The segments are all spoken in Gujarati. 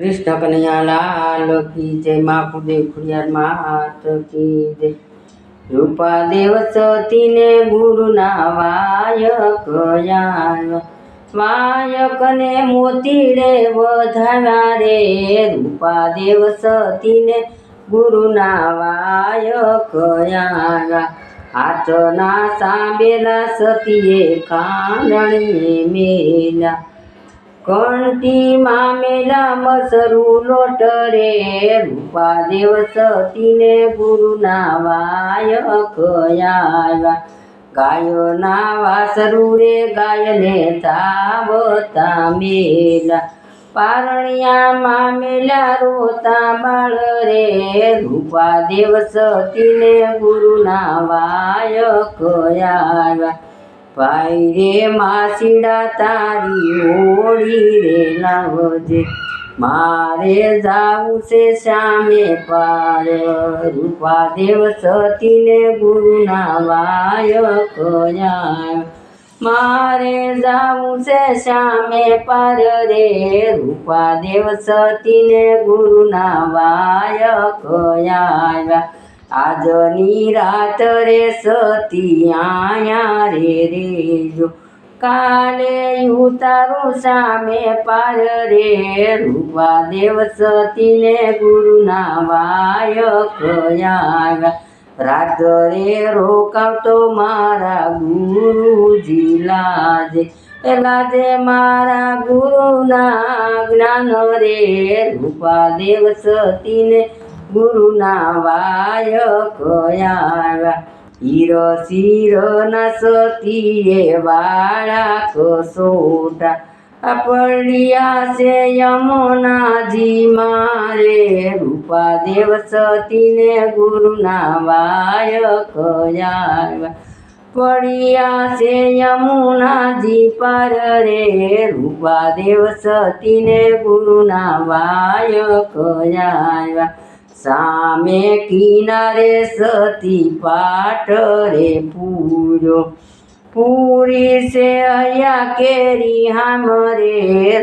કૃષ્ણ કનૈયા લાલ કી જય મહાકુદેવ ખુડિયાર માત કી જય. રૂપા દેવ સતીને ગુરુના વાયક યાય વાયક ને મોતીડે વધાવ્યા રે. રૂપા દેવ સતીને ગુરુના વાયક યાયા હાથના સાંભેલા સતીએ કાંદણીએ મેલા કંઠી મામેલા મસરુ લોટ રે. રૂપા દેવ સતીને ગુરુના વાય કયા ગાયોના વાસરુ રે, ગાયને તાવતા મેલા. પારણિયા મામેલા રોતા બાળ રે. રૂપા દેવ સતીને ગુરુના વાય કયા ભાઈ રે માસીડા તારી ઓળી રે લાવજે મારે જાવું છે શ્યામે પાર. રૂપા દેવ સતીને ગુરુના વાય કયા મારે જાવું છે શ્યામે પાર રે. રૂપા દેવ સતીને ગુરુના વાય કયા આજની રાત રે સતી આયા રે જો. કાલે ઉતારું સામે પાર રે. રૂપા દેવ સતીને ગુરુના વાય કયા રાત્રે રોકાવતો મારા ગુરુજી લાજે. લાજે મારા ગુરુના જ્ઞાન રે. રૂપા દેવ સતીને ગુરુના વાય કયા હીરો શીરો ના સતીએ વાળા કોસોટા પડ્યા છે યમુનાજી મારે. રૂપા દેવ સતીને ગુરુના વાય કયા પડિયા છે યમુનાજી પર રે. રૂપા દેવ સતીને ગુરુના વાય કયા સામે કિનારે સતી પાટ રે પૂર્યો પૂરી છે અહીંયા કેરી હામરે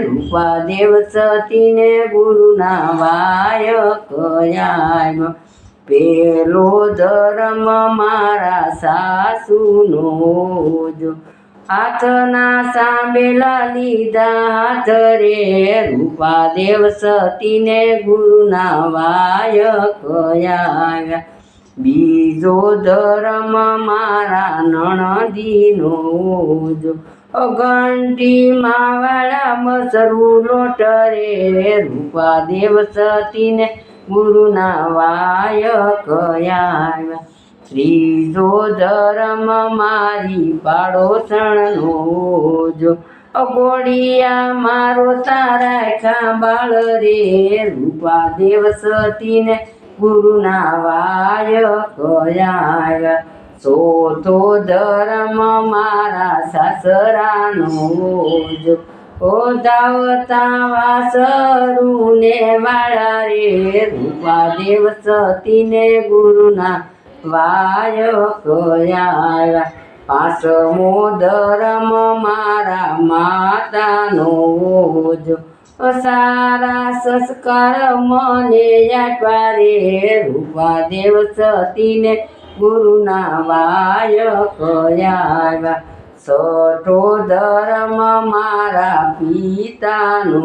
રૂપા દેવ સતીને ગુરુના વાય કયા પેલો ધર્મ મારા સાસુનો જો. હાથના સાંભેલા લીધા હાથ રે. રૂપા દેવ સતીને ગુરુના વાય કયા બીજો ધર્મ મારા નણદીનો જો. અગંટી માવાળા મસરુ લોટ રે. રૂપા દેવ સતીને ગુરુના વાય કયા ત્રીજો ધર્મ મારી પાડોશણનો જો. અગોડિયા મારો તારા ખાંબાળ રે. રૂપા દેવ સતીને ગુરુના વાય કયા ચોથો ધર્મ મારા સાસરાનો જો. ઓ દાવતા વાસરુને વાળા રે. રૂપા દેવ સતીને ગુરુના વાય કોયા પાંચમો મુદરમ મારા માતાનો જો સારા સંસ્કાર મને આપ્યા રે રૂપા દેવ સતીને ગુરુના વાય કયા છઠો ધર્મ મારા પિતાનો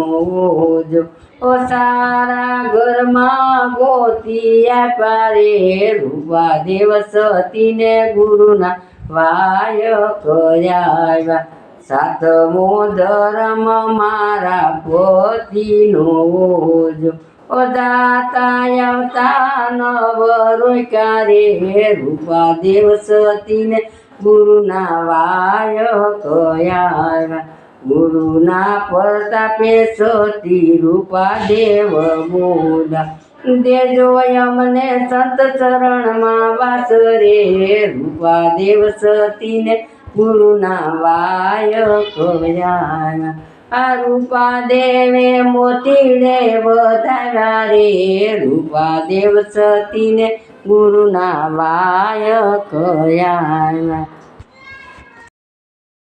જો. ઓ સારા ઘરમાં ગોતિયા પારે રૂપા દેવ સતીને ગુરુના વાય કર્યા સાતમો ધર્મ મારા પતિનો જો. ઓ દાતા આવતા નવ રોકારે રૂપા દેવ સતીને ગુરુના વાય કયા ગુરુના પ્રતાપે સતી રૂપા દેવ બોલા દેજો અમને સંત ચરણમાં વાસ રે. રૂપા દેવ સતીને ગુરુના વાય કયા આ રૂપા દેવે મોતીડે વધારા રે. રૂપા દેવ સતીને ગુરુના વાય કયા